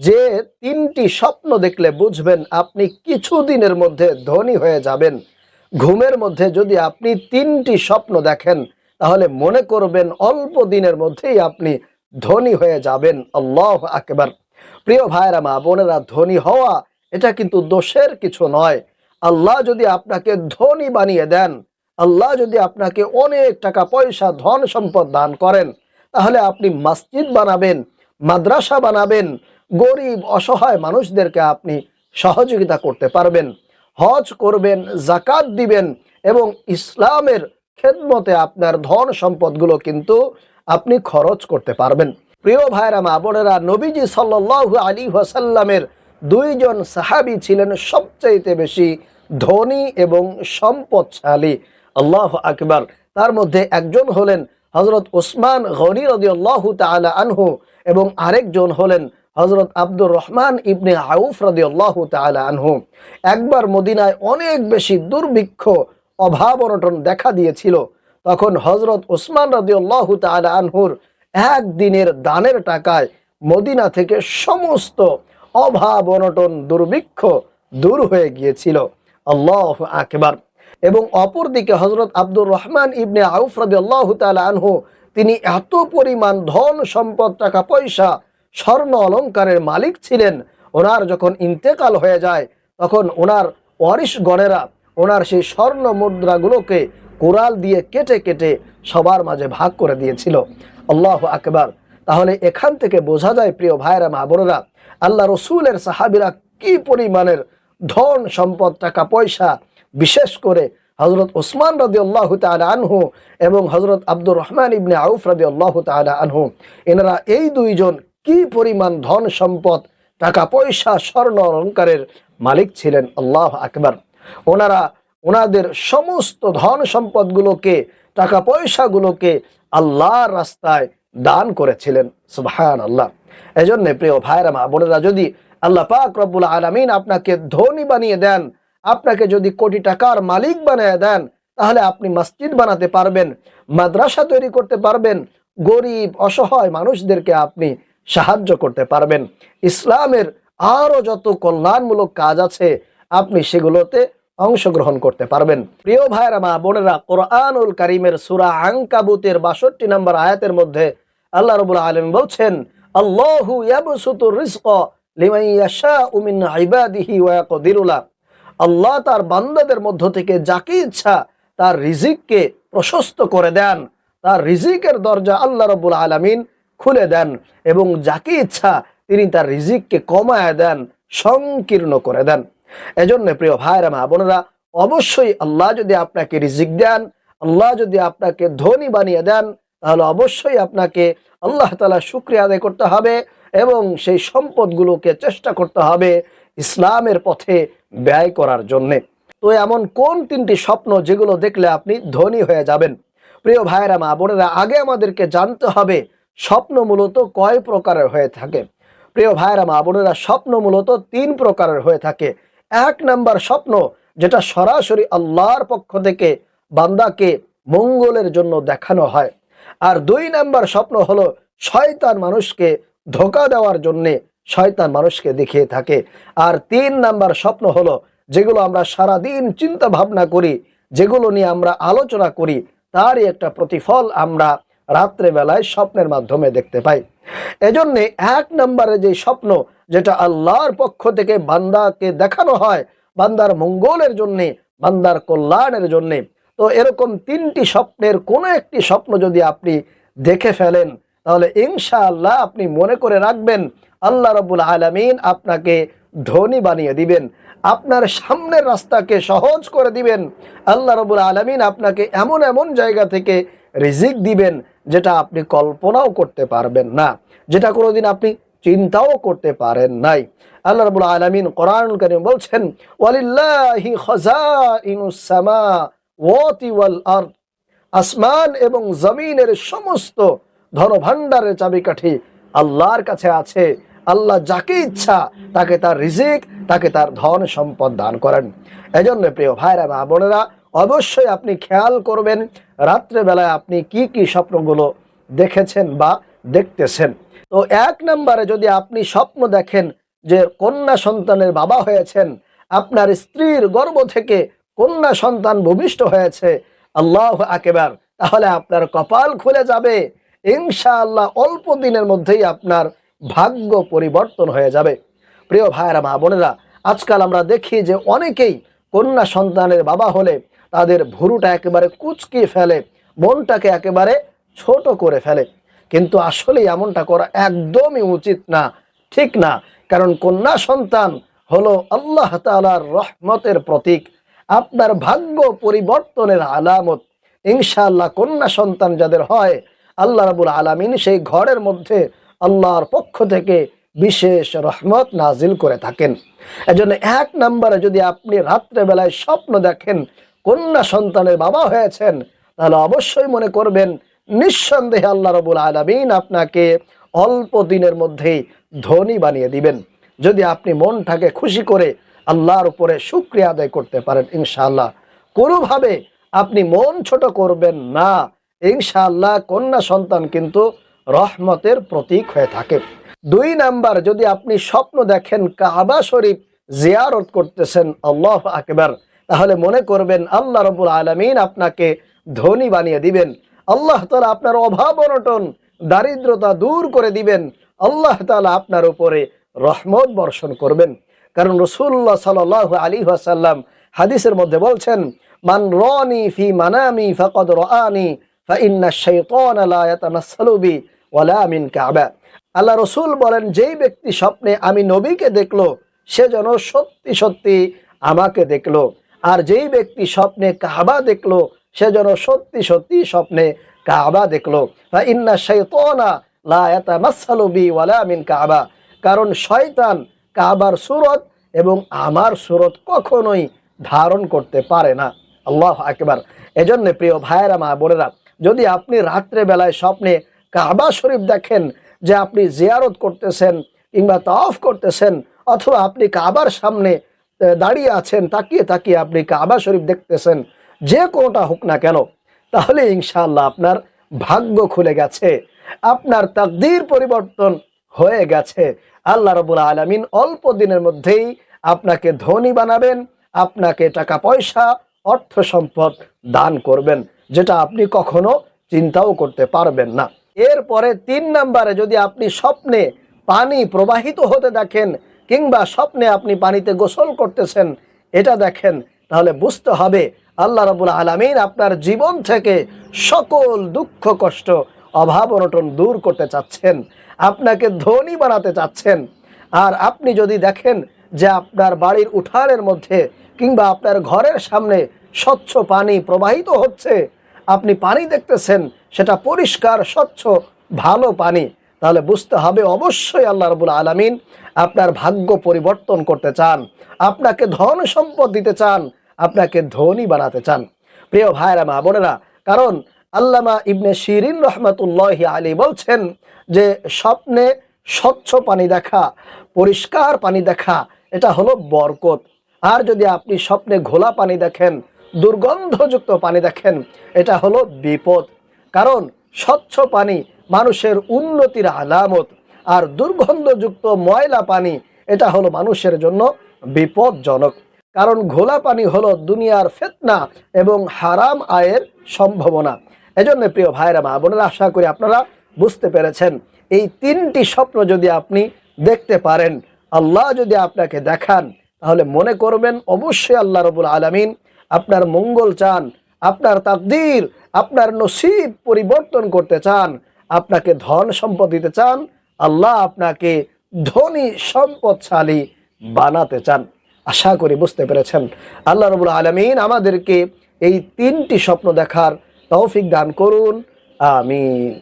যে তিনটি স্বপ্ন দেখলে বুঝবেন আপনি কিছুদিনের মধ্যে ধনী হয়ে যাবেন। ঘুমের মধ্যে যদি আপনি তিনটি স্বপ্ন দেখেন, তাহলে মনে করবেন অল্প দিনের মধ্যেই আপনি ধনী হয়ে যাবেন। আল্লাহ আকবার। প্রিয় ভাইরা মা বোনেরা, ধনী হওয়া, এটা কিন্তু দোষের কিছু নয়। আল্লাহ যদি আপনাকে ধনী বানিয়ে দেন, আল্লাহ যদি আপনাকে অনেক টাকা পয়সা, ধন সম্পদ দান করেন, তাহলে আপনি মসজিদ বানাবেন, মাদ্রাসা বানাবেন গরিব, অসহায় মানুষদেরকে আপনি সহযোগিতা করতে পারবেন। হজ করবেন জাকাত দিবেন এবং ইসলামের খেদমতে আপনার ধন সম্পদগুলো কিন্তু আপনি খরচ করতে পারবেন। প্রিয় ভাইরা, মা বোনেরা, নবীজি সাল্লাল্লাহু আলী ওয়াসাল্লামের দুইজন সাহাবী ছিলেন সবচাইতে বেশি ধনী এবং সম্পদশালী। আল্লাহ আকবার। তার মধ্যে একজন হলেন হজরত ওসমান গনি রদি আল্লাহ তালা আনহু এবং আরেকজন হলেন হজরত আব্দুর রহমান ইবনে আউফ রদি আল্লাহ তালা আনহু একবার মদিনায় অনেক বেশি দুর্ভিক্ষ, অভাব অনটন দেখা দিয়েছিল। তখন হজরত ওসমান রদি আল্লাহ তালা আনহুর একদিনের দানের টাকায় মদিনা থেকে সমস্ত অভাব অনটন, দুর্ভিক্ষ দূর হয়ে গিয়েছিল। আল্লাহ আকবার। এবং অপরদিকে হজরত আব্দুর রহমান ইবনে আউফ রাদিয়াল্লাহু তাআলা আনহু, তিনি এত পরিমাণ ধন সম্পদ টাকা পয়সা স্বর্ণ অলংকারের মালিক ছিলেন। ওনার যখন ইন্তেকাল হয়ে যায়, তখন ওনার ওয়ারিশ গণেরা ওনার সেই স্বর্ণ মুদ্রাগুলোকে কোরাল দিয়ে কেটে কেটে সবার মাঝে ভাগ করে দিয়েছিল। আল্লাহ আকবার। তাহলে এখান থেকে বোঝা যায়, প্রিয় ভাইরা মা বোনেরা, আল্লাহ রসুলের সাহাবিরা কি পরিমাণের ধন, সম্পদ, টাকা, পয়সা, বিশেষ করে হজরত ওসমান রদি আল্লাহ আনহু এবং হজরত আব্দুর রহমান ইবনে আউফ রদি আল্লাহ আনহু, এনারা এই দুইজন কি পরিমাণ ধন সম্পদ, টাকা পয়সা, স্বর্ণ অলঙ্কারের মালিক ছিলেন আল্লাহ আকবার। ওনারা ওনাদের সমস্ত ধন সম্পদগুলোকে, টাকা পয়সাগুলোকে আল্লাহর রাস্তায় দান করেছিলেন সুবহান আল্লাহ এজন্য প্রিয় ভাইরা মা বোনেরা, যদি আল্লাহ পাক রব্বুল আলমিন আপনাকে ধনী বানিয়ে দেন, আপনাকে যদি কোটি টাকার মালিক বানিয়ে দেন, তাহলে আপনি মসজিদ বানাতে পারবেন, মাদ্রাসা তৈরি করতে পারবেন, গরিব, অসহায় মানুষদেরকে আপনি সাহায্য করতে পারবেন। ইসলামের আরও যত কল্যাণমূলক কাজ আছে, আপনি সেগুলোতে অংশগ্রহণ করতে পারবেন। প্রিয় ভাইরা মা বোনেরা, কোরআনুল কারিমের সুরা আংকাবুতের বাষট্টি নম্বর আয়াতের মধ্যে আল্লাহ রবুল আলম বলছেন, আল্লাহু আল্লাহ তার বান্দাদের মধ্য থেকে যাকে ইচ্ছা তার রিজিককে প্রশস্ত করে দেন। তার রিজিকের দরজা আল্লাহ রবুল আলমিন খুলে দেন এবং যাকে ইচ্ছা তিনি তার রিজিককে কমায় দেন, সংকীর্ণ করে দেন। এজন্য প্রিয় ভাইরা মা বোনেরা, অবশ্যই আল্লাহ যদি আপনাকে রিজিক দেন, আল্লাহ যদি আপনাকে ধনী বানিয়ে দেন, তাহলে অবশ্যই আপনাকে আল্লাহ তালা শুক্রিয়া আদায় করতে হবে এবং সেই সম্পদগুলোকে চেষ্টা করতে হবে ইসলামের পথে ব্যয় করার জন্যে। তো এমন কোন তিনটি স্বপ্ন যেগুলো দেখলে আপনি ধনী হয়ে যাবেন? প্রিয় ভাইরা মা বোনেরা, আগে আমাদেরকে জানতে হবে স্বপ্ন মূলত কয় প্রকারের হয়ে থাকে? প্রিয় ভাইয়েরা, মা বোনেরা, স্বপ্ন মূলত তিন প্রকারের হয়ে থাকে। এক নাম্বার স্বপ্ন, যেটা সরাসরি আল্লাহর পক্ষ থেকে বান্দাকে মঙ্গলের জন্য দেখানো হয়। আর দুই নাম্বার স্বপ্ন হলো শয়তান মানুষকে ধোকা দেওয়ার জন্যে শয়তান মানুষকে দেখিয়ে থাকে। আর তিন নাম্বার স্বপ্ন হলো যেগুলো আমরা সারাদিন চিন্তা ভাবনা করি, যেগুলো নিয়ে আমরা আলোচনা করি, তারই একটা প্রতিফল আমরা রাত্রে বেলায় স্বপ্নের মাধ্যমে দেখতে পাই। এজন্যে এক নম্বরে যে স্বপ্ন, যেটা আল্লাহর পক্ষ থেকে বান্দাকে দেখানো হয়, বান্দার মঙ্গলের জন্যে, বান্দার কল্যাণের জন্যে। তো এরকম তিনটি স্বপ্নের কোনো একটি স্বপ্ন যদি আপনি দেখে ফেলেন, তাহলে ইনশাআল্লাহ আপনি মনে করে রাখবেন, আল্লাহ রবুল আলমিন আপনাকে ধনী বানিয়ে দিবেন। আপনার সামনের রাস্তাকে সহজ করে দিবেন। আল্লাহ রবুল আলমিন আপনাকে এমন এমন জায়গা থেকে রিজিক দিবেন যেটা আপনি কল্পনাও করতে পারবেন না, যেটা কোনোদিন আপনি চিন্তাও করতে পারেন নাই। আল্লাহ রবুল আলমিন কোরআন করিম বলছেন ওয়াল আসমান এবং জমিনের সমস্ত ধনভাণ্ডারের চাবিকাঠি আল্লাহর কাছে আছে। আল্লাহ যাকে ইচ্ছা তাকে তার রিজিক, তাকে তার ধন সম্পদ দান করেন। এজন্য প্রিয় ভাইরা মা বোনেরা অবশ্যই আপনি খেয়াল করবেন, রাত্রেবেলায় আপনি কি কি স্বপ্নগুলো দেখেছেন বা দেখতেছেন। তো এক নম্বরে যদি আপনি স্বপ্ন দেখেন যে কন্যা সন্তানের বাবা হয়েছেন, আপনার স্ত্রীর গর্ভ থেকে কন্যা সন্তান ভূমিষ্ঠ হয়েছে, আল্লাহ আকেবার, তাহলে আপনার কপাল খুলে যাবে। ইনশাআল্লাহ অল্প দিনের মধ্যেই আপনার ভাগ্য পরিবর্তন হয়ে যাবে। প্রিয় ভাইয়েরা, মা বোনেরা, আজকাল আমরা দেখি যে অনেকেই কন্যা সন্তানের বাবা হলে তাদের ভুরুটা একেবারে কুচকিয়ে ফেলে, মনটাকে একেবারে ছোট করে ফেলে। কিন্তু আসলে এমনটা করা একদমই উচিত না, ঠিক না। কারণ কন্যা সন্তান হলো আল্লাহ তালার রহমতের প্রতীক। আপনার ভাগ্য পরিবর্তনের আলামত। ইনশাআল্লাহ কন্যা সন্তান যাদের হয়, আল্লাহ রাবুল আলামিন সেই ঘরের মধ্যে আল্লাহর পক্ষ থেকে বিশেষ রহমত নাজিল করে থাকেন। এজন্য এক নম্বরে যদি আপনি রাত্রেবেলায় স্বপ্ন দেখেন কন্যা সন্তানের বাবা হয়েছেন, তাহলে অবশ্যই মনে করবেন, নিঃসন্দেহে আল্লাহ রবুল আলমিন আপনাকে অল্প দিনের মধ্যেই ধনী বানিয়ে দিবেন। যদি আপনি মনটাকে খুশি করে আল্লাহর উপরে শুক্রিয়া আদায় করতে পারেন, ইনশাআল্লাহ। কোনোভাবে আপনি মন ছোট করবেন না, ইনশাআল্লাহ কন্যা সন্তান কিন্তু রহমতের প্রতীক হয়ে থাকে। দুই নাম্বার, যদি আপনি স্বপ্ন দেখেন কাবা শরীফ জিয়ারত করতেছেন, আল্লাহ আকবার তাহলে মনে করবেন আল্লাহ রবুল আলমিন আপনাকে ধনী বানিয়ে দিবেন। আল্লাহ তালা আপনার অভাব অনটন, দারিদ্রতা দূর করে দিবেন। আল্লাহ তালা আপনার উপরে রহমত বর্ষণ করবেন। কারণ রসুল্লাহ সাল আলী ওয়াসাল্লাম হাদিসের মধ্যে বলছেন, মান রনি ফি মানামি ফাকদ রানি ফাইন্না ওয়ালা কাবা। আল্লাহ রসুল বলেন, যেই ব্যক্তি স্বপ্নে আমি নবীকে দেখল, সে যেন সত্যি সত্যি আমাকে দেখল। আর যেই ব্যক্তি স্বপ্নে কাবা দেখল, সে যেন সত্যি সত্যি স্বপ্নে কাবা দেখল। ইন্না শাইতানা লা ইয়াতামাসসালু বি ওয়ালা মিন কাবা। কারণ শয়তান কাবার সুরত এবং আমার সুরত কখনোই ধারণ করতে পারে না। আল্লাহ একবার এজন্য প্রিয় ভাইয়েরা, মা বোনেরা, যদি আপনি রাত্রে বেলায় স্বপ্নে কাবা শরীফ দেখেন যে আপনি জিয়ারত করতেছেন কিংবা তাওফ করতেছেন, অথবা আপনি কাবার সামনে দাঁড়িয়ে আছেন, তাকিয়ে তাকিয়ে আপনি কাবা শরীফ দেখতেছেন, যে কোনোটা হোক না কেন, তাহলে ইনশাআল্লাহ আপনার ভাগ্য খুলে গেছে, আপনার তাকদীর পরিবর্তন হয়ে গেছে। আল্লাহ রবুল আলমিন অল্প দিনের মধ্যেই আপনাকে ধনী বানাবেন, আপনাকে টাকা পয়সা, অর্থ সম্পদ দান করবেন, যেটা আপনি কখনো চিন্তাও করতে পারবেন না। এরপরে তিন নাম্বারে যদি আপনি স্বপ্নে পানি প্রবাহিত হতে দেখেন কিংবা স্বপ্নে আপনি পানিতে গোসল করতেছেন, এটা দেখেন, তাহলে বুঝতে হবে আল্লাহ রবুল আলমিন আপনার জীবন থেকে সকল দুঃখ, কষ্ট, অভাব, অনটন দূর করতে চাচ্ছেন, আপনাকে ধনী বানাতে চাচ্ছেন। আর আপনি যদি দেখেন যে আপনার বাড়ির উঠানের মধ্যে কিংবা আপনার ঘরের সামনে স্বচ্ছ পানি প্রবাহিত হচ্ছে, আপনি পানি দেখতেছেন, সেটা পরিষ্কার, স্বচ্ছ, ভালো পানি। তাহলে বুঝতে হবে অবশ্যই আল্লাহ রবুল আলমিন আপনার ভাগ্য পরিবর্তন করতে চান, আপনাকে ধন সম্পদ দিতে চান, আপনাকে ধনী বানাতে চান। প্রিয় ভাইরা মা বোনেরা, কারণ আল্লামা ইবনে শিরিন রহমতুল্লাহ আলী বলছেন যে স্বপ্নে স্বচ্ছ পানি দেখা, পরিষ্কার পানি দেখা, এটা হলো বরকত। আর যদি আপনি স্বপ্নে ঘোলা পানি দেখেন, দুর্গন্ধযুক্ত পানি দেখেন, এটা হলো বিপদ। কারণ স্বচ্ছ পানি মানুষের উন্নতির আলামত আর দুর্গন্ধযুক্ত ময়লা পানি, এটা হলো মানুষের জন্য বিপদজনক কারণ ঘোলা পানি হলো দুনিয়ার ফেতনা এবং হারাম আয়ের সম্ভাবনা। এজন্য প্রিয় ভাইরা মা বোনেরা, আশা করি আপনারা বুঝতে পেরেছেন, এই তিনটি স্বপ্ন যদি আপনি দেখতে পারেন, আল্লাহ যদি আপনাকে দেখান, তাহলে মনে করবেন অবশ্যই আল্লাহ রবুল আলমিন আপনার মঙ্গল চান, আপনার তাকদীর, আপনার নসিব পরিবর্তন করতে চান। আপনাকে ধন সম্পদ দিতে চান, আল্লাহ আপনাকে ধনী সম্পদশালী বানাতে চান। আশা করি বুঝতে পেরেছেন। আল্লাহ রবুল আলমিন আমাদেরকে এই তিনটি স্বপ্ন দেখার তৌফিক দান করুন। আমিন।